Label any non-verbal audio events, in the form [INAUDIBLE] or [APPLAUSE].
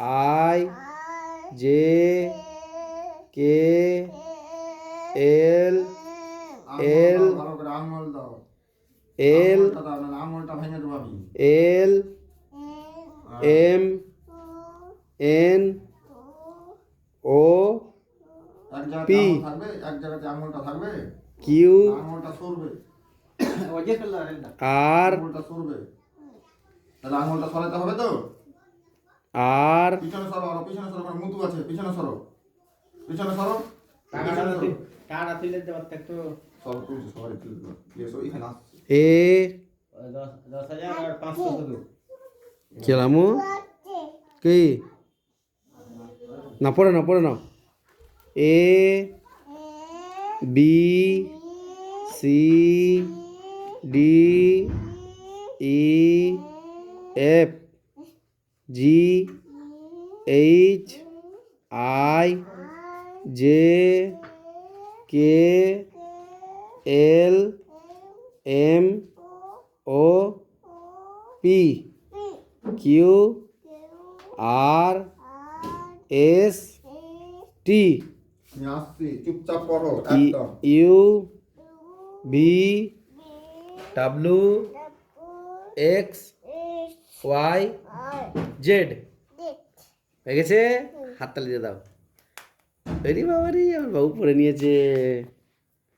I J K L L L L M N O P. Q [COUGHS] R আঙুলটা সরাতে হবে তো আর পিছনে সরো আরও পিছনে সরো ওখানে মুতু আছে পিছনে সরো। পিছনে সরো। টাকা তুলে দেওয়ার তো সবাই তুলে দেবো। এসো এখানে এ দশ দশ হাজার আর পাঁচশো দেবে খেলামু কি? না পড়ে না পড়ে না A B C D E F. G H I J K L M O P Q R S T আমি আসছি চুপচাপ পড়ো একদম U V W X Y Z. হয়ে গেছে? হাততালি দিয়ে দাও। আরে বাবা রে আমার বাবু পড়ে নিয়েছে।